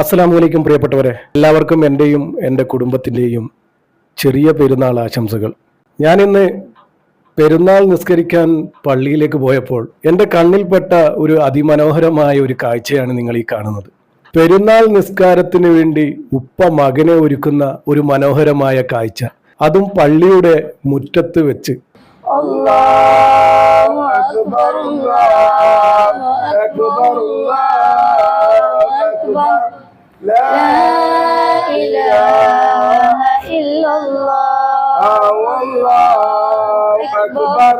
അസ്സാം വലൈക്കും പ്രിയപ്പെട്ടവരെ. എല്ലാവർക്കും എന്റെയും എന്റെ കുടുംബത്തിന്റെയും ചെറിയ പെരുന്നാൾ ആശംസകൾ. ഞാനിന്ന് പെരുന്നാൾ നിസ്കരിക്കാൻ പള്ളിയിലേക്ക് പോയപ്പോൾ എന്റെ കണ്ണിൽപ്പെട്ട ഒരു അതിമനോഹരമായ ഒരു കാഴ്ചയാണ് നിങ്ങൾ ഈ കാണുന്നത്. പെരുന്നാൾ നിസ്കാരത്തിന് വേണ്ടി ഉപ്പ മകനെ ഒരുക്കുന്ന ഒരു മനോഹരമായ കാഴ്ച. അതും പള്ളിയുടെ മുറ്റത്ത് വെച്ച്. അക്ബർ അക്ബർ. لا لا إله إلا الله والله أكبر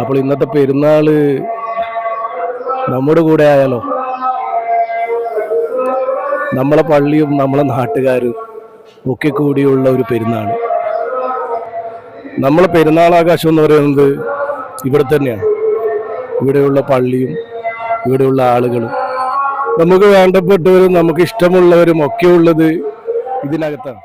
അപ്പോൾ ഇന്നത്തെ പെരുന്നാള് നമ്മുടെ കൂടെ ആയാലോ നമ്മളെ പള്ളിയും നമ്മളെ നാട്ടുകാരും ഒക്കെ കൂടിയുള്ള ഒരു പെരുന്നാൾ നമ്മളെ പെരുന്നാളാകാശം എന്ന് പറയുന്നത് ഇവിടെ തന്നെയാണ് ഇവിടെയുള്ള പള്ളിയും ഇവിടെയുള്ള ആളുകളും നമുക്ക് വേണ്ടപ്പെട്ടവരും നമുക്ക് ഇഷ്ടമുള്ളവരും ഒക്കെ ഉള്ളത് ഇതിനകത്താണ്.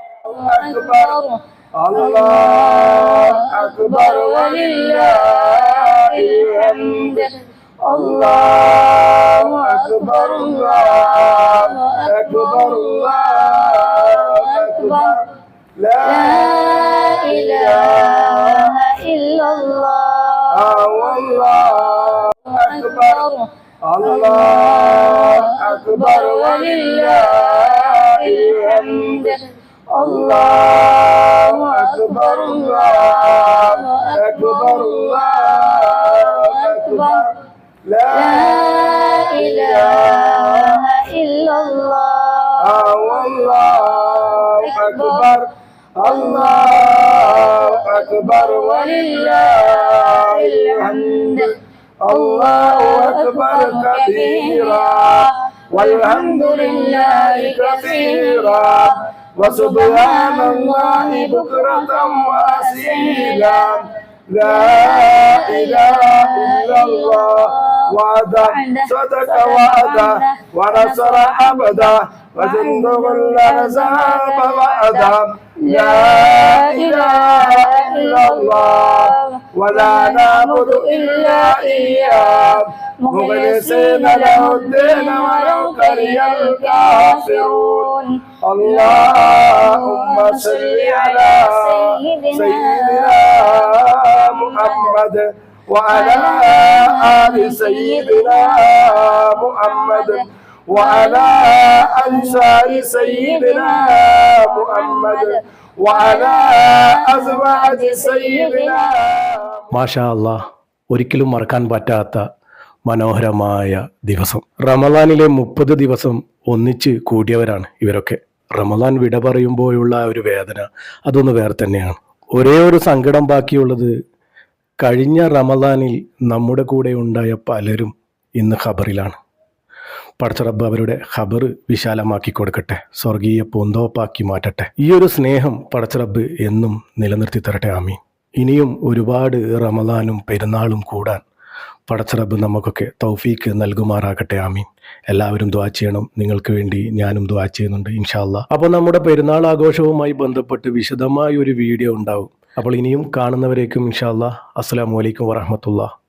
അള്ളാഹ് أكبر ولله الحمد. الله أكبر الله أكبر الله أكبر. لا إله إلا الله. آه، والله أكبر الله أكبر ولله الحمد. الله أكبر كبيرا. والحمد لله كثيرا وسبحان الله بكرة وأصيلا لا إله إلا الله وعده صدق وعده ونصر عبده وجنده الأحزاب وعده لا إله إلا الله ولا نعبد إلا إياه. مخلصين له الدين ولو كره الكافرون. اللهم صل على سيدنا محمد وعلى آل سيدنا محمد. وعلى أنصار سيدنا محمد وعلى أزواج سيدنا മാഷാ അല്ലാ ഒരിക്കലും മറക്കാൻ പറ്റാത്ത മനോഹരമായ ദിവസം റമദാനിലെ മുപ്പത് ദിവസം ഒന്നിച്ച് കൂടിയവരാണ് ഇവരൊക്കെ റമദാൻ വിട പറയുമ്പോഴുള്ള ആ ഒരു വേദന അതൊന്ന് വേറെ തന്നെയാണ് ഒരേ ഒരു സങ്കടം ബാക്കിയുള്ളത് കഴിഞ്ഞ റമദാനിൽ നമ്മുടെ കൂടെ ഉണ്ടായ പലരും ഇന്ന് ഖബറിലാണ് പടച്ചറബ്ബ് അവരുടെ ഖബർ വിശാലമാക്കി കൊടുക്കട്ടെ. സ്വർഗീയ പൂന്തോപ്പാക്കി മാറ്റട്ടെ. ഈ ഒരു സ്നേഹം പടച്ചറബ്ബ് എന്നും നിലനിർത്തി തരട്ടെ. ആമി ഇനിയും ഒരുപാട് റമദാനും പെരുന്നാളും കൂടാൻ പടച്ചറബ് നമുക്കൊക്കെ തൗഫീക്ക് നൽകുമാറാകട്ടെ. ആമീൻ. എല്ലാവരും ദ്വാ ചെയ്യണം. നിങ്ങൾക്ക് വേണ്ടി ഞാനും ദ്വാ ചെയ്യുന്നുണ്ട് ഇൻഷാല്ല അപ്പോൾ നമ്മുടെ പെരുന്നാൾ ആഘോഷവുമായി ബന്ധപ്പെട്ട് വിശദമായ ഒരു വീഡിയോ ഉണ്ടാവും. അപ്പോൾ ഇനിയും കാണുന്നവരേക്കും ഇൻഷാല്ല അസ്സാം വലൈക്കും വറഹമത്തുള്ള